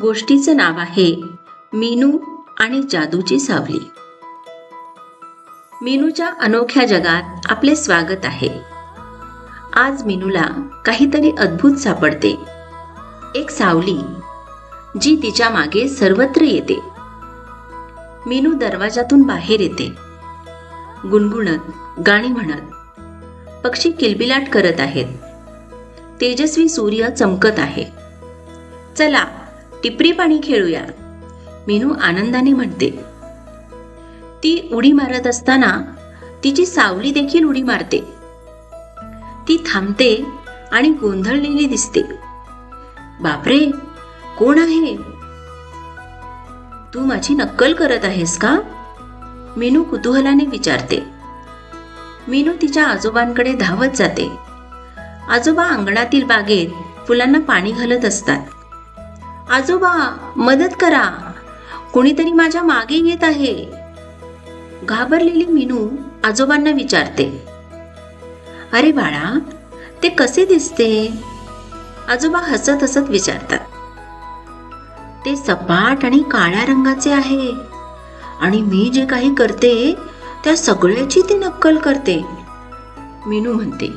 गोष्टीचं नाव आहे मीनू आणि जादूची सावली. मीनूच्या अनोख्या जगात आपले स्वागत आहे. आज मीनूला काहीतरी अद्भुत सापडते. एक सावली जी तिच्यामागे सर्वत्र येते. मीनू दरवाजातून बाहेर येते. गुणगुणत गाणी म्हणत पक्षी किलबिलाट करत आहेत. तेजस्वी सूर्य चमकत आहे. चला टिपरी पाणी खेळूया. मेनू आनंदाने म्हणते. ती उडी मारत असताना तिची सावली देखील उडी मारते. ती थांबते आणि गोंधळलेली दिसते. बापरे कोण आहे? तू माझी नक्कल करत आहेस का? मेनू कुतूहलाने विचारते. मेनू तिच्या आजोबांकडे धावत जाते. आजोबा अंगणातील बागेत फुलांना पाणी घालत असतात. आजोबा मदत करा. कोणीतरी माझ्या मागे येत आहे. घाबरलेली मीनू आजोबांना विचारते. अरे बाळा ते कसे दिसते? आजोबा हसत हसत विचारतात. ते सपाट आणि काळ्या रंगाचे आहे. आणि मी जे काही करते त्या सगळ्याची ती नक्कल करते. मीनू म्हणते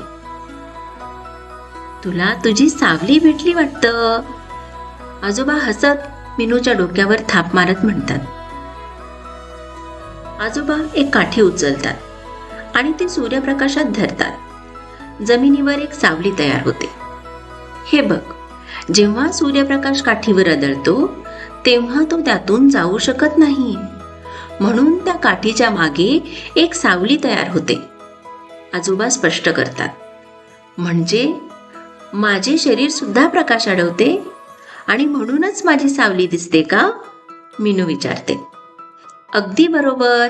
तुला तुझी सावली भेटली वाटतं. आजोबा हसत मिनूच्या डोक्यावर थाप मारत म्हणतात. आजोबा एक काठी उचलतात आणि ते सूर्यप्रकाशात धरतात. जमिनीवर एक सावली तयार होते. हे बघ जेव्हा सूर्यप्रकाश काठीवर आदळतो तेव्हा तो त्यातून जाऊ शकत नाही. म्हणून त्या काठीच्या मागे एक सावली तयार होते. आजोबा स्पष्ट करतात. म्हणजे माझे शरीर सुद्धा प्रकाश अडवते आणि म्हणूनच माझी सावली दिसते का? मीनू विचारते. अगदी बरोबर.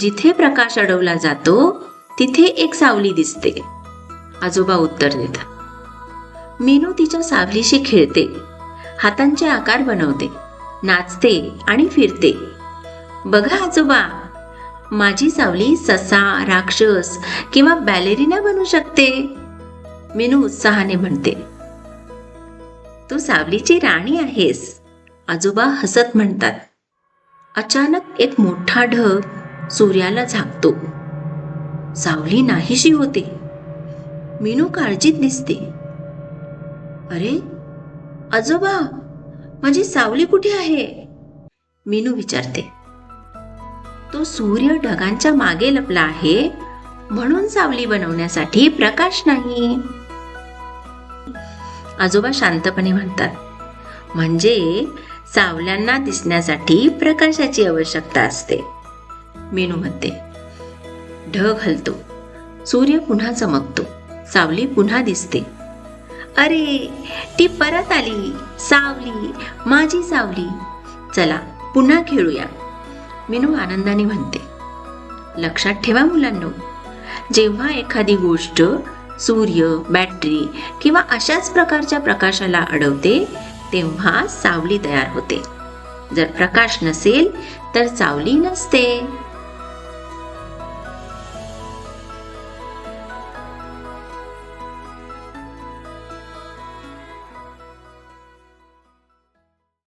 जिथे प्रकाश अडवला जातो तिथे एक सावली दिसते. आजोबा उत्तर देतात. मीनू तिच्या सावलीशी खेळते. हातांचे आकार बनवते. नाचते आणि फिरते. बघा आजोबा माझी सावली ससा राक्षस किंवा बॅलेरिना बनू शकते? मीनू उत्साहाने म्हणते. तू सावलीची राणी आहेस. आजोबा हसत म्हणतात. अचानक एक मोठा ढग सूर्याला झाकतो. सावली नाहीशी होते. मीनू काळजीत दिसते. अरे आजोबा माझी सावली कुठे आहे? मीनू विचारते. तो सूर्य ढगांच्या मागे लपला आहे म्हणून सावली बनवण्यासाठी प्रकाश नाही. आजोबा शांतपणे म्हणतात. म्हणजे सावल्यांना दिसण्यासाठी प्रकाशाची आवश्यकता असते. मेनू म्हणते ढग हलतो. सूर्य पुन्हा चमकतो. सावली पुन्हा दिसते. अरे ती परत आली. सावली माझी सावली. चला पुन्हा खेळूया. मेनू आनंदाने म्हणते लक्षात ठेवा मुलांनो जेव्हा एखादी गोष्ट सूर्य बॅटरी किंवा अशाच प्रकारच्या प्रकाशाला अडवते तेव्हा सावली तयार होते. जर प्रकाश नसेल तर सावली नसते.